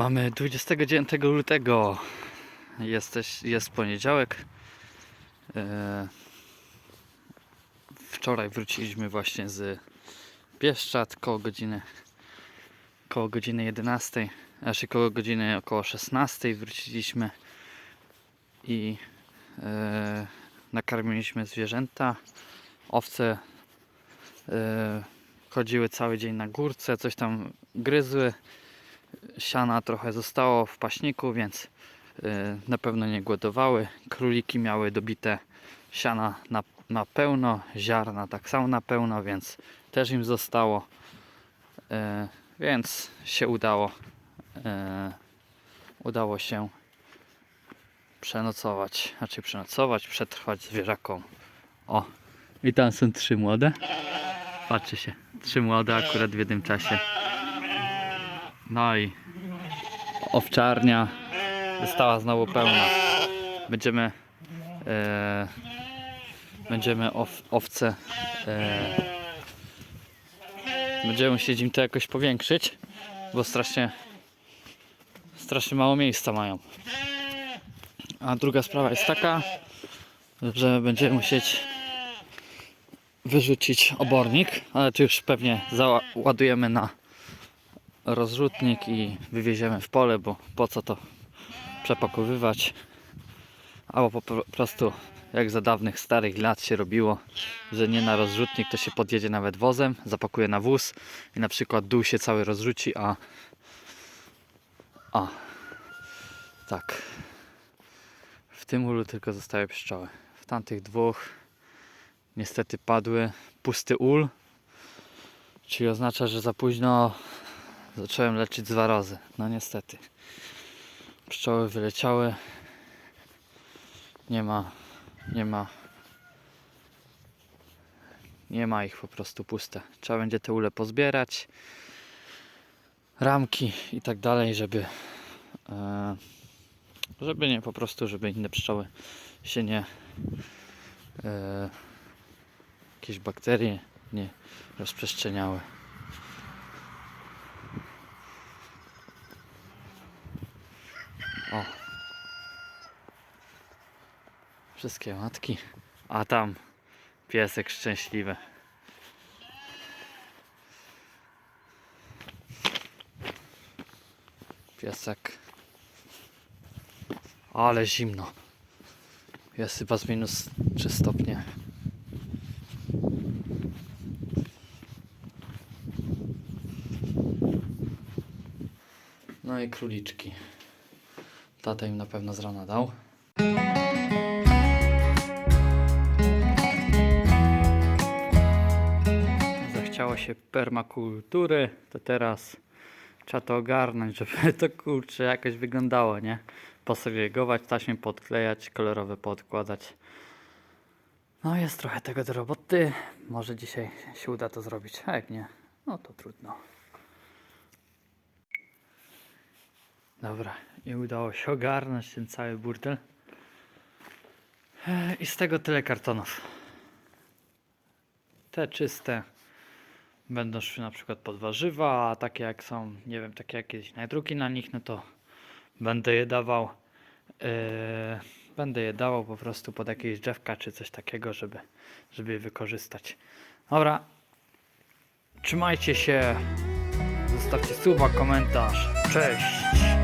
Mamy 29 lutego. Jesteś, jest poniedziałek. E, Wczoraj wróciliśmy właśnie z Bieszczad koło godziny koło godziny 11, znaczy koło godziny około 16 wróciliśmy i e, nakarmiliśmy zwierzęta. Owce e, chodziły cały dzień na górce, coś tam gryzły. Siana trochę zostało w paśniku, więc e, na pewno nie głodowały. Króliki miały dobite siana na, na pełno, ziarna tak samo na pełno, więc też im zostało. E, więc się udało. E, udało się przenocować, znaczy przenocować, przetrwać zwierzakom. O, i tam są trzy młode. Patrzcie się, trzy młode akurat w jednym czasie. No i owczarnia została znowu pełna. Będziemy e, będziemy ow, owce e, będziemy musieli im to jakoś powiększyć, bo strasznie strasznie mało miejsca mają. A druga sprawa jest taka, że będziemy musieć wyrzucić obornik, ale to już pewnie załadujemy na rozrzutnik i wywieziemy w pole, bo po co to przepakowywać. Albo po prostu jak za dawnych starych lat się robiło, że nie na rozrzutnik to się podjedzie nawet wozem, zapakuje na wóz i na przykład dół się cały rozrzuci, a a tak w tym ulu tylko zostały pszczoły. W tamtych dwóch niestety padły pusty ul, czyli oznacza, że za późno zacząłem leczyć z warozy. No niestety. Pszczoły wyleciały. Nie ma, nie ma, nie ma ich po prostu puste. Trzeba będzie te ule pozbierać, ramki i tak dalej, żeby, e, żeby nie po prostu, żeby inne pszczoły się nie, e, jakieś bakterie nie rozprzestrzeniały. O. Wszystkie matki. A tam piesek szczęśliwy. Piesek. Ale zimno. Jest chyba z minus 3 stopnie. No i króliczki. Tata im na pewno z rana dał. Zachciało się permakultury, to teraz trzeba to ogarnąć, żeby to kurczę jakoś wyglądało, nie? Posegregować, taśmy podklejać, kolorowe podkładać. No jest trochę tego do roboty. Może dzisiaj się uda to zrobić, a jak nie, no to trudno. Dobra, i udało się ogarnąć ten cały burdel. E, I z tego tyle kartonów. Te czyste będą szły na przykład pod warzywa, a takie jak są, nie wiem, takie jakieś najdruki na nich, no to będę je dawał. e, będę je dawał po prostu pod jakieś drzewka czy coś takiego, żeby, żeby je wykorzystać. Dobra. Trzymajcie się. Zostawcie suba, komentarz. Cześć.